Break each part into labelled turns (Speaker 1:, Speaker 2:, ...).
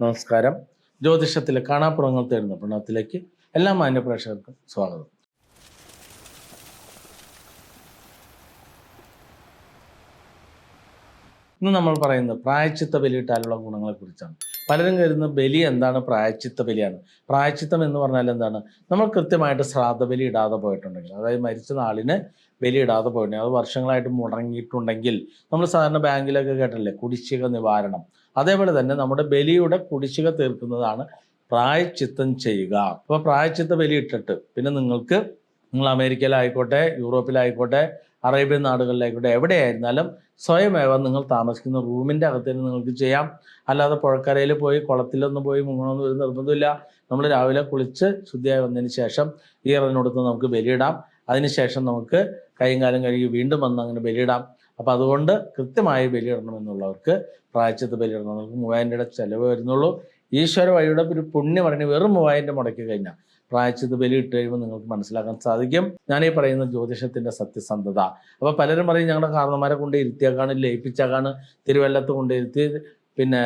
Speaker 1: നമസ്കാരം. ജ്യോതിഷത്തിലെ കാണാപ്പുറങ്ങൾ തേടുന്ന പ്രണവത്തിലേക്ക് എല്ലാ മാന്യ പ്രേക്ഷകർക്കും സ്വാഗതം. ഇന്ന് നമ്മൾ പറയുന്നത് പ്രായച്ചിത്ത ബലിയിട്ടാലുള്ള ഗുണങ്ങളെ കുറിച്ചാണ്. പലരും കരുതുന്ന ബലി എന്താണ് പ്രായച്ചിത്ത ബലിയാണ്. പ്രായച്ചിത്തം എന്ന് പറഞ്ഞാൽ എന്താണ്? നമ്മൾ കൃത്യമായിട്ട് ശ്രാദ്ധ ബലി ഇടാതെ പോയിട്ടുണ്ടെങ്കിൽ അതായത് മരിച്ച നാളിന് ബലി ഇടാതെ പോയിട്ടുണ്ടെങ്കിൽ അത് വർഷങ്ങളായിട്ട് മുടങ്ങിയിട്ടുണ്ടെങ്കിൽ നമ്മൾ സാധാരണ ബാങ്കിലൊക്കെ കേട്ടല്ലേ കുടിശ്ശിക നിവാരണം. അതേപോലെ തന്നെ നമ്മുടെ ബലിയുടെ കുടിശ്ശിക തീർക്കുന്നതാണ് പ്രായച്ചിത്തം ചെയ്യുക. അപ്പോൾ പ്രായച്ചിത്ത ബലി ഇട്ടിട്ട് പിന്നെ നിങ്ങൾക്ക് നിങ്ങൾ അമേരിക്കയിലായിക്കോട്ടെ യൂറോപ്പിലായിക്കോട്ടെ അറേബ്യൻ നാടുകളിലായിക്കോട്ടെ എവിടെയായിരുന്നാലും സ്വയമേവ നിങ്ങൾ താമസിക്കുന്ന റൂമിന്റെ അകത്ത് തന്നെ നിങ്ങൾക്ക് ചെയ്യാം. അല്ലാതെ പുഴക്കരയിൽ പോയി കുളത്തിലൊന്നും പോയി മുങ്ങണമെന്ന് ഒരു നിർബന്ധമില്ല നമ്മൾ രാവിലെ കുളിച്ച് ശുദ്ധിയായി വന്നതിന് ശേഷം ഈ ഇറങ്ങിനോടത്ത് നമുക്ക് ബലിയിടാം. അതിനുശേഷം നമുക്ക് കൈയും കാലം കഴുകി വീണ്ടും വന്ന് അങ്ങനെ ബലിയിടാം. അപ്പം അതുകൊണ്ട് കൃത്യമായി ബലിയിടണം എന്നുള്ളവർക്ക് പ്രായച്ചത്ത് ബലിയിടണം നമുക്ക് മൂവായിരം ചിലവ് വരുന്നുള്ളൂ. ഈശ്വര വഴിയുടെ ഒരു പുണ്യം പറഞ്ഞ് വെറും മൂവായിരം മുടക്കി കഴിഞ്ഞാൽ പ്രായച്ചത് ബലി ഇട്ട് കഴിയുമ്പോൾ നിങ്ങൾക്ക് മനസ്സിലാക്കാൻ സാധിക്കും. ഞാൻ ഈ പറയുന്ന ജ്യോതിഷത്തിന്റെ സത്യസന്ധത. അപ്പോൾ പലരും പറയും ഞങ്ങളുടെ കാരണന്മാരെ കൊണ്ട് ഇരുത്തിയാക്കാണ് ലയിപ്പിച്ചാക്കാണ് തിരുവല്ലത്ത് കൊണ്ടിരുത്തി പിന്നെ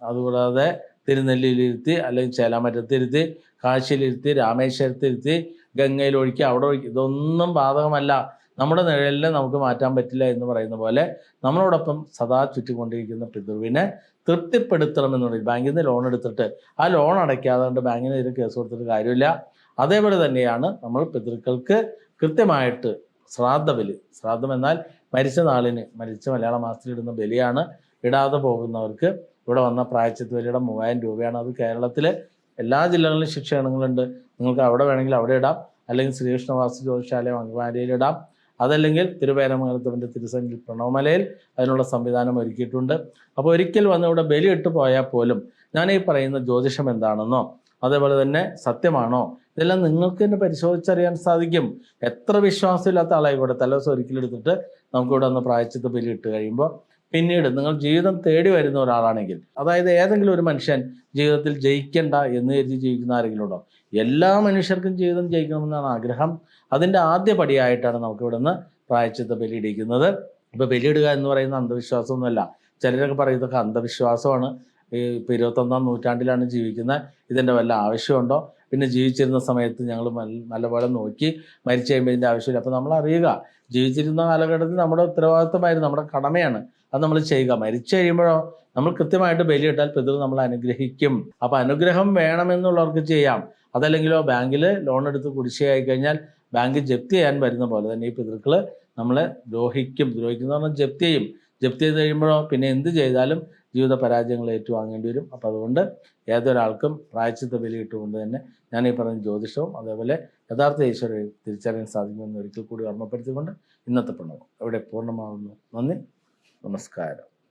Speaker 1: അതുകൂടാതെ തിരുനെല്ലിയിലിരുത്തി അല്ലെങ്കിൽ ചേലാമറ്റത്തിരുത്തി കാശിയിലിരുത്തി രാമേശ്വരത്തിരുത്തി ഗംഗയിൽ ഒഴുക്കി അവിടെ ഒഴുക്കി. ഇതൊന്നും ബാധകമല്ല. നമ്മുടെ നിഴലിനെ നമുക്ക് മാറ്റാൻ പറ്റില്ല എന്ന് പറയുന്ന പോലെ നമ്മളോടൊപ്പം സദാ ചുറ്റിക്കൊണ്ടിരിക്കുന്ന പിതൃവിനെ തൃപ്തിപ്പെടുത്തണമെന്നുണ്ടെങ്കിൽ ബാങ്കിൽ നിന്ന് ലോൺ എടുത്തിട്ട് ആ ലോൺ അടയ്ക്കാതെ ബാങ്കിനെതിരെ കേസ് കൊടുത്തിട്ട് കാര്യമില്ല. അതേപോലെ തന്നെയാണ് നമ്മൾ പിതൃക്കൾക്ക് കൃത്യമായിട്ട് ശ്രാദ്ധ ബലി. ശ്രാദ്ധം എന്നാൽ മരിച്ച നാളിന് മരിച്ച മലയാള മാസത്തിൽ ഇടുന്ന ബലിയാണ് ഇടാതെ പോകുന്നവർക്ക്. ഇവിടെ വന്ന പ്രായച്ചിത്ത് ബലിയുടെ മൂവായിരം രൂപയാണ്. അത് കേരളത്തിലെ എല്ലാ ജില്ലകളിലും ശിക്ഷണങ്ങളുണ്ട് നിങ്ങൾക്ക് അവിടെ വേണമെങ്കിൽ അവിടെ ഇടാം. അല്ലെങ്കിൽ ശ്രീകൃഷ്ണവാസ ജ്യോതിശാലയം അങ്കമാലിയിൽ ഇടാം. അതല്ലെങ്കിൽ തിരുവേരമംഗലത്തിന്റെ തിരുസംഗിൽ പ്രണവമലയിൽ അതിനുള്ള സംവിധാനം ഒരുക്കിയിട്ടുണ്ട്. അപ്പോൾ ഒരിക്കൽ വന്ന് ഇവിടെ ബലി ഇട്ട് പോയാൽ പോലും ഞാൻ ഈ പറയുന്ന ജ്യോതിഷം എന്താണെന്നോ അതേപോലെ തന്നെ സത്യമാണോ ഇതെല്ലാം നിങ്ങൾക്ക് തന്നെ പരിശോധിച്ചറിയാൻ സാധിക്കും. എത്ര വിശ്വാസമില്ലാത്ത ആളായിക്കോട്ടെ തലേദിവസം ഒരിക്കലെടുത്തിട്ട് നമുക്കിവിടെ ഒന്ന് പ്രായച്ചിത്ത് ബലി ഇട്ട് കഴിയുമ്പോൾ പിന്നീട് നിങ്ങൾ ജീവിതം തേടി വരുന്ന ഒരാളാണെങ്കിൽ അതായത് ഏതെങ്കിലും ഒരു മനുഷ്യൻ ജീവിതത്തിൽ ജയിക്കണ്ട എന്ന് കരുതി ജീവിക്കുന്ന ആരെങ്കിലും ഉണ്ടോ? എല്ലാ മനുഷ്യർക്കും ജീവിതം ജയിക്കണമെന്നാണ് ആഗ്രഹം. അതിന്റെ ആദ്യ പടിയായിട്ടാണ് നമുക്ക് ഇവിടുന്ന് പ്രായച്ചിത്ത ബലിയിടിക്കുന്നത്. ഇപ്പോൾ ബലിയിടുക എന്ന് പറയുന്ന അന്ധവിശ്വാസമൊന്നുമല്ല. ചിലരൊക്കെ പറയുന്നതൊക്കെ അന്ധവിശ്വാസമാണ്. ഈ ഇപ്പോൾ ഇരുപത്തൊന്നാം നൂറ്റാണ്ടിലാണ് ജീവിക്കുന്നത്. ഇതിന്റെ വല്ല ആവശ്യമുണ്ടോ? പിന്നെ ജീവിച്ചിരുന്ന സമയത്ത് ഞങ്ങൾ നല്ലപോലെ നോക്കി മരിച്ചു കഴിയുമ്പോൾ ഇതിന്റെ ആവശ്യമില്ല. അപ്പോൾ നമ്മൾ അറിയുക ജീവിച്ചിരുന്ന കാലഘട്ടത്തിൽ നമ്മുടെ ഉത്തരവാദിത്തമായിരുന്നു നമ്മുടെ കടമയാണ്. അത് നമ്മൾ ചെയ്യുക. മരിച്ചു കഴിയുമ്പോഴോ നമ്മൾ കൃത്യമായിട്ട് ബലിയിട്ടാൽ പിതൃ നമ്മൾ അനുഗ്രഹിക്കും. അപ്പോൾ അനുഗ്രഹം വേണമെന്നുള്ളവർക്ക് ചെയ്യാം. അതല്ലെങ്കിലോ ബാങ്കിൽ ലോൺ എടുത്ത് കുടിശ്ശിയായി കഴിഞ്ഞാൽ ബാങ്ക് ജപ്തി ചെയ്യാൻ വരുന്ന പോലെ തന്നെ ഈ പിതൃക്കൾ നമ്മളെ ദ്രോഹിക്കും. ദ്രോഹിക്കുന്ന പറഞ്ഞാൽ ജപ്തി ചെയ്യും. ജപ്തി ചെയ്ത് കഴിയുമ്പോഴോ പിന്നെ എന്ത് ചെയ്താലും ജീവിത പരാജയങ്ങൾ ഏറ്റുവാങ്ങേണ്ടി വരും. അപ്പോൾ അതുകൊണ്ട് ഏതൊരാൾക്കും പ്രായച്ചിത്ത ബലിയിട്ടുകൊണ്ട് തന്നെ ഞാൻ ഈ പറഞ്ഞ ജ്യോതിഷവും അതേപോലെ യഥാർത്ഥ ഈശ്വരയെ തിരിച്ചറിയാൻ സാധിക്കുമെന്ന് ഒരിക്കൽ കൂടി ഓർമ്മപ്പെടുത്തിക്കൊണ്ട് ഇന്നത്തെ പ്രണവം അവിടെ പൂർണമാകുന്നു. നന്ദി. നമസ്കാരം.